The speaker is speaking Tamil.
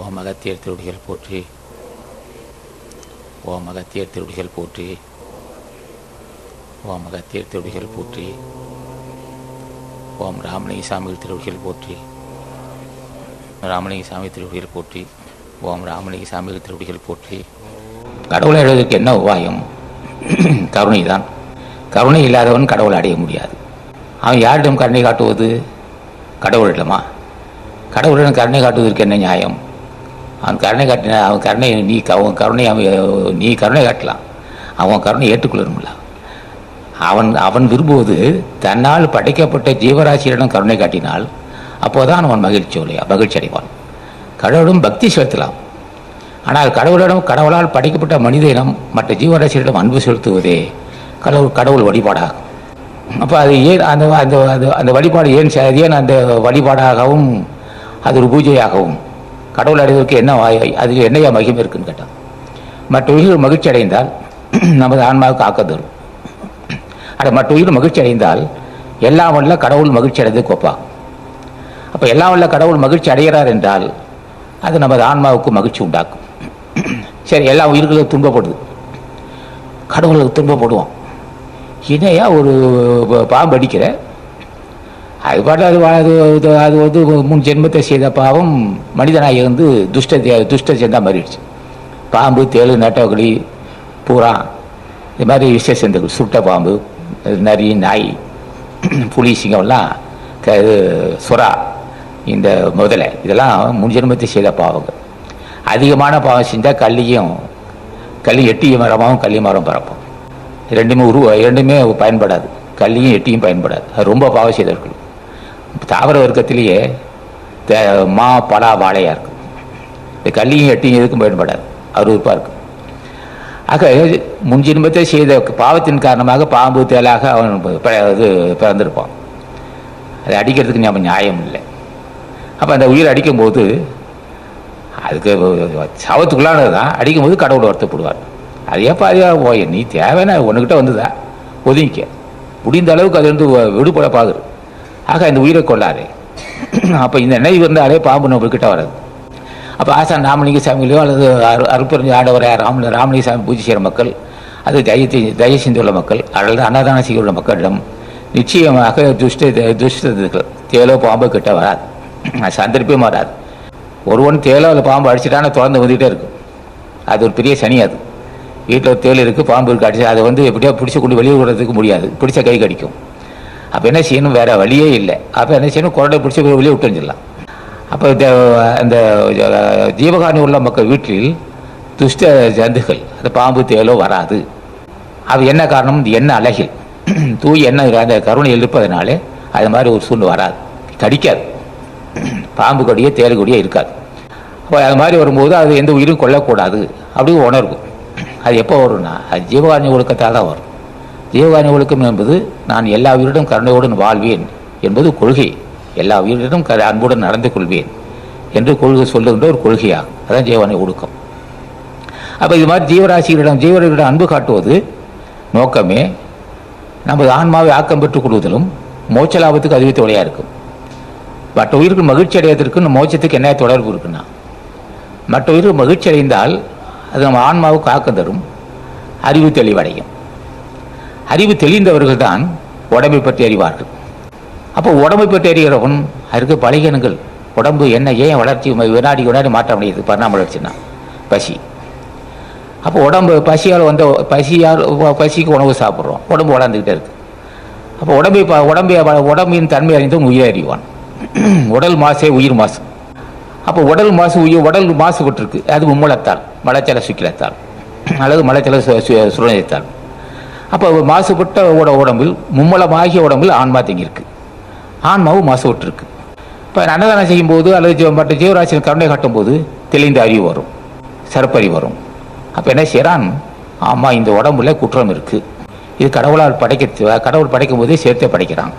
ஓம் அகத்தியர் திருடிகள் போற்றி ஓம் அகத்தியர் திருடிகள் போற்றி ஓம் அகத்தியர் திருடிகள் போற்றி ஓம் ராமலிங்க சாமி திருடிகள் போற்றி ராமலிங்க சாமி திருடிகள் போற்றி ஓம் ராமலிங்க சாமி திருடிகள் போற்றி. கடவுளை அடைவதற்கு என்ன உபாயம்? கருணை தான் கருணை இல்லாதவன் கடவுளை அடைய முடியாது. அவன் யாரிடம் கருணை காட்டுவது? கடவுளிடமா? கடவுளிடம் கருணை காட்டுவதற்கு என்ன நியாயம்? அவன் கருணை காட்டின அவன் கருணை நீ க- அவன் கருணை அவன் நீ கருணை காட்டலாம். அவன் கருணை ஏற்றுக்கொள்ளணும்ல. அவன் அவன் விரும்புவது தன்னால் படைக்கப்பட்ட ஜீவராசியிடம் கருணை காட்டினால் அப்போதான் அவன் மகிழ்ச்சி மகிழ்ச்சி அடைவான். கடவுளும் பக்தி செலுத்தலாம். ஆனால் கடவுளிடம் கடவுளால் படைக்கப்பட்ட மனித இனம் மற்ற ஜீவராசியரிடம் அன்பு செலுத்துவதே கடவுள் கடவுள் வழிபாடாகும். அப்போ அது ஏன் அந்த அந்த அந்த- அந்த வழிபாடு ஏன் ஏன் அந்த வழிபாடாகவும் அது ஒரு பூஜையாகவும் கடவுள் அடைவதற்கு என்ன வாய்- அதில் என்னையா மகிமை இருக்குன்னு கேட்டான். மற்ற உயிர்கள் மகிழ்ச்சி அடைந்தால் நமது ஆன்மாவுக்கு ஆக்க தரும். அட மற்ற உயிர் மகிழ்ச்சி அடைந்தால் எல்லாம் வல்ல கடவுள் மகிழ்ச்சி அடைந்து கோப்பா. அப்போ எல்லாம் வல்ல கடவுள் மகிழ்ச்சி அடைகிறார் என்றால் அது நமது ஆன்மாவுக்கு மகிழ்ச்சி உண்டாக்கும். சரி எல்லா உயிர்களும் துன்பப்படுது. கடவுளுக்கு துன்பப்படுவோம் இணையாக ஒரு பாம்பு அடிக்கிற அது பாட்டு அது அது அது- வந்து முன் ஜென்மத்தை செய்த பாவம் மனிதனாக இருந்து துஷ்ட துஷ்ட சேர்ந்தா மாறிடுச்சு பாம்பு தேளு நட்டவகளி பூரா. இது மாதிரி விஷ செந்துகள் சுட்ட பாம்பு நரி நாய் புலி சிங்கம்லாம் க இது சுறா இந்த முதலை இதெல்லாம் முன் ஜென்மத்தை செய்த பாவங்கள். அதிகமான பாவம் செஞ்சால் கல்லியும் கல்லி எட்டிய மரமாகவும் கள்ளி மரம் பறப்போம் ரெண்டுமே உருவ இரண்டுமே பயன்படாது. கல்லியும் எட்டியும் பயன்படாது. அது ரொம்ப பாவம் செய்தவர்கள். தாவர வர்க்கத்திலேயே தே- மா பலா வாழையாக இருக்கும். இந்த கல்லியும் எட்டியும் எதுக்கும் பயன்படாது. அருவருப்பாக இருக்கும். ஆக முன் ஜென்மத்தை செய்த பாவத்தின் காரணமாக பாம்பு தேலாக அவன் ப- இது பிறந்திருப்பான். அதை அடிக்கிறதுக்கு நம்ம நியாயம் இல்லை. அப்போ அந்த உயிர் அடிக்கும்போது அதுக்கு சவத்துக்குள்ளானது தான் அடிக்கும்போது கடவுள் வருத்தப்படுவார். அது ஏப்பா அதே போய் நீ தேவைன்னா உன்கிட்ட வந்துதா? ஒதுங்கிக்க. முடிந்த அளவுக்கு அது வந்து விடுபட பார்க்குறது ஆக இந்த உயிரை கொள்ளாதே. அப்போ இந்த நினைவு இருந்தாலே பாம்பு நம்மக்கிட்ட வராது. அப்போ ஆசான் ராமலிங்க சாமிகளையோ அல்லது அரு அருப்பெருஞ்ச ஆண்டவரை ராம ராமலிங்க சாமி பூஜை செய்கிற மக்கள் அது தயத்தை தய சிந்துள்ள மக்கள் அல்லது அன்னதானம் செய்யுள்ள மக்களிடம் நிச்சயமாக துஷ்ட துஷ்டத்துக்கள் தேலோ பாம்பு கிட்ட வராது. அது வராது. ஒருவன் தேலோ அல்ல பாம்பு அடிச்சிட்டானா திறந்து வந்துகிட்டே இருக்கும். அது ஒரு பெரிய சனி அது. வீட்டில் தேல் இருக்குது பாம்பு இருக்குது அடிச்சு அதை வந்து எப்படியோ பிடிச்சி கொண்டு வெளியே விடுறதுக்கு முடியாது. பிடிச்ச கை கடிக்கும். அப்போ என்ன செய்யணும்? வேற வழியே இல்லை. அப்போ என்ன செய்யணும்? குரடை பிடிச்சி வெளியே விட்டு வந்துடலாம். அப்போ இந்த அந்த ஜீவகாணி உள்ள மக்கள் வீட்டில் துஷ்ட ஜந்துகள் அந்த பாம்பு தேலோ வராது. அது என்ன காரணம்? என்ன அழகில். தூய் என்ன அந்த கருணை இருப்பதனாலே அது மாதிரி ஒரு சூழ்நிலை வராது. கடிக்காது பாம்பு கொடியே தேல் கொடியே இருக்காது. அப்போ அது மாதிரி வரும்போது அது எந்த உயிரும் கொல்லக்கூடாது. அப்படி உணர்வு. அது எப்போ வரும்னா அது ஜீவகாரணி ஒழுக்கத்தால் தான் வரும். ஜீவகாரணி ஒழுக்கம் என்பது நான் எல்லா உயிரிடம் கருணையுடன் வாழ்வேன் என்பது கொள்கை. எல்லா உயிரிடம் க அன்புடன் நடந்து கொள்வேன் என்று கொள்கை சொல்லுகின்ற ஒரு கொள்கையாகும் அதான் ஜீவகாரணி ஒழுக்கம் அப்போ இது மாதிரி ஜீவராசிகளிடம் ஜீவர்களிடம் அன்பு காட்டுவது நோக்கமே நமது ஆன்மாவை ஆக்கம் பெற்றுக் கொள்வதிலும் மோட்ச லாபத்துக்கு அதுவே இருக்கும். மற்ற உயிர்கள் மகிழ்ச்சி அடைவதற்கு இந்த மோட்சத்துக்கு என்ன தொடர்பு இருக்குன்னா? மற்ற உயிர்கள் மகிழ்ச்சி அடைந்தால் அது நம்ம ஆன்மாவுக்கு ஆக்கம் தரும் அறிவு தெளிவடையும். அறிவு தெளிந்தவர்கள் தான் உடம்பை பற்றி அறிவார்கள் அப்போ உடம்பை பற்றி அறிகிறவன் அதற்கு பலகீனங்கள் உடம்பு என்ன ஏன் வளர்ச்சி வினாடி வினாடி மாற்றம் அடையுது பரிணாம வளர்ச்சின்னா பசி அப்போ உடம்பு பசியால் வந்த பசியால் பசிக்கு உணவு சாப்பிட்றோம் உடம்பு வளர்ந்துக்கிட்டே இருக்கு அப்போ உடம்பை உடம்பை வ- உடம்பின் தன்மை அறிந்து உயிர் அறிவான் உடல் மாசே உயிர் மாசு அப்போ உடல் மாசு உயிர் உடல் மாசுபட்டிருக்கு அது மும்மலத்தால் மலச்சல சுக்கிலத்தால் அல்லது மலச்சல சு- சு- அப்போ மாசுபட்ட உட உடம்பில் மும்மலமாகிய உடம்பில் ஆன்மா தங்கியிருக்கு. ஆன்மாவும் மாசுபட்டுருக்கு. இப்போ அன்னதானம் செய்யும்போது அல்லது மற்ற ஜீவராசியின் கருணை காட்டும்போது தெளிந்த அறிவு வரும். சிறப்பறிவு வரும். அப்போ என்ன செய்கிறான் ஆமாம் இந்த உடம்புல குற்றம் இருக்குது இது கடவுளால் படைக்க கடவுள் படைக்கும் போதே சேர்த்தே படைக்கிறான்.